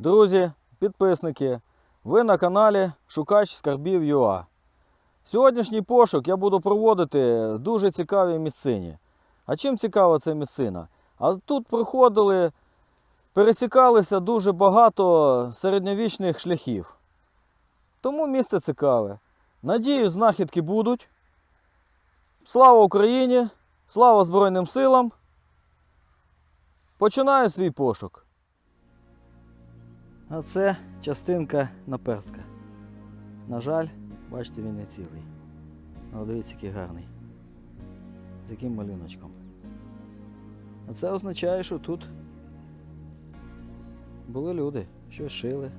Друзі, підписники, ви на каналі Шукач Скарбів ЮА. Сьогоднішній пошук я буду проводити в дуже цікавій місцині. А чим цікава ця місцина? А тут проходили, пересікалися дуже багато середньовічних шляхів. Тому місце цікаве. Надію, знахідки будуть. Слава Україні! Слава Збройним силам! Починаю свій пошук. А це частинка наперстка. На жаль, бачите, він не цілий. Але дивіться, який гарний. З яким малюночком. А це означає, що тут були люди, щось шили.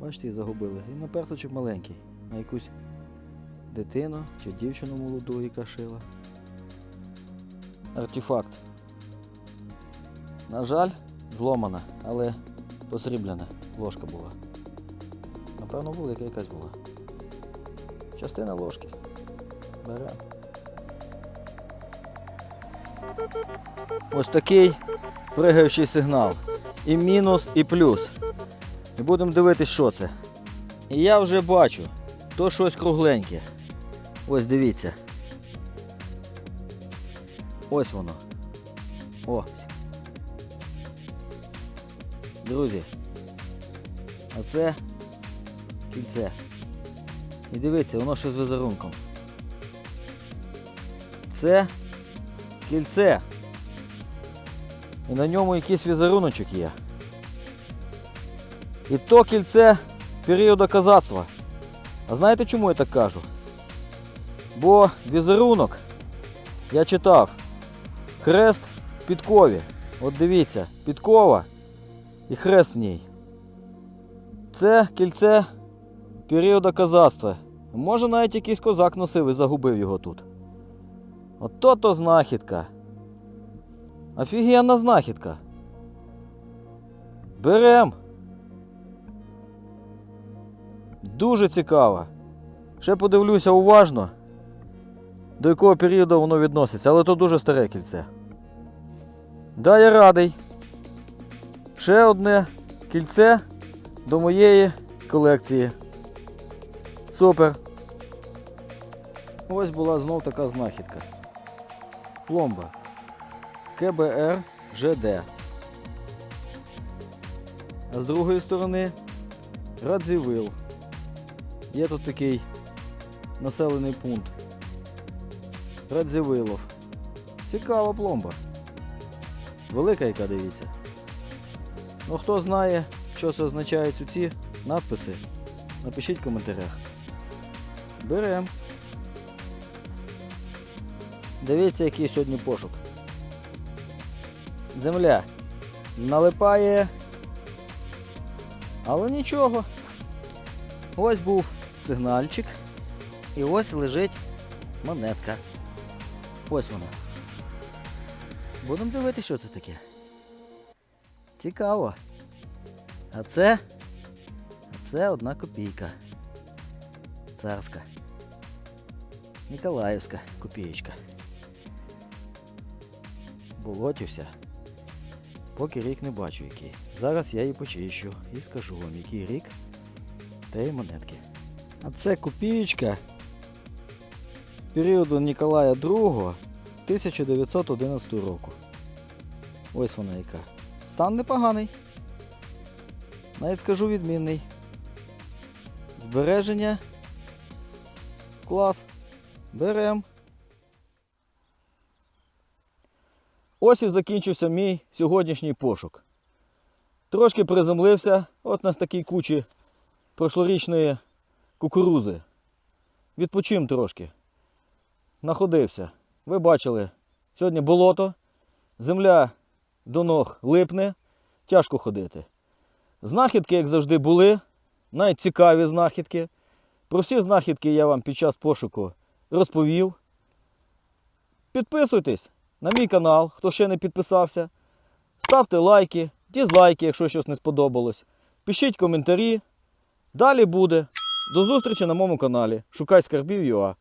Бачите, і загубили. І наперсточок маленький. На якусь дитину чи дівчину молоду, яка шила. Артефакт. На жаль, зломана, але посрібляна ложка була. Напевно, велика якась була. Частина ложки. Беремо. Ось такий пригаючий сигнал. І мінус, і плюс. І будемо дивитись, що це. І я вже бачу, то щось кругленьке. Ось дивіться. Ось воно. Ось. Друзі. А це кільце. І дивіться, воно ще з візерунком. Це кільце. І на ньому якийсь візеруночок є. І то кільце періоду козацтва. А знаєте чому я так кажу? Бо візерунок я читав. Хрест підкові. От дивіться, підкова і хрест в ній. Це кільце періоду козацтва. Може навіть якийсь козак носив і загубив його тут. От то то знахідка. Офігенна знахідка. Берем. Дуже цікаво. Ще подивлюся уважно, до якого періоду воно відноситься, але то дуже старе кільце. Да, я радий. Ще одне кільце до моєї колекції. Супер. Ось була знов така знахідка. Пломба. КБР ЖД. А з другої сторони Радзівил. Є тут такий населений пункт. Радзівилов. Цікава пломба. Велика яка дивіться. Ну хто знає, що це означають ці надписи, напишіть в коментарях. Берем. Дивіться, який сьогодні пошук. Земля налипає. Але нічого. Ось був сигнальчик. І ось лежить монетка. Ось вона. Будемо дивитися, що це таке. Цікаво. А це. А це одна копійка. Царська. Ніколаївська копієчка. Болотівся. Поки рік не бачу який. Зараз я її почищу і скажу вам, який рік тієї монетки. А це копієчка періоду Ніколая II 1911 року. Ось вона яка. Стан непоганий. Навіть скажу відмінний. Збереження. Клас. Берем. Ось і закінчився мій сьогоднішній пошук. Трошки приземлився, от на такій кучі прошлорічної кукурузи. Відпочим трошки. Находився. Ви бачили, сьогодні болото, земля до ног липне, тяжко ходити. Знахідки, як завжди, були, навіть цікаві знахідки. Про всі знахідки я вам під час пошуку розповів. Підписуйтесь на мій канал, хто ще не підписався. Ставте лайки, дізлайки, якщо щось не сподобалось. Пишіть коментарі. Далі буде. До зустрічі на моєму каналі. Шукай скарбів.ua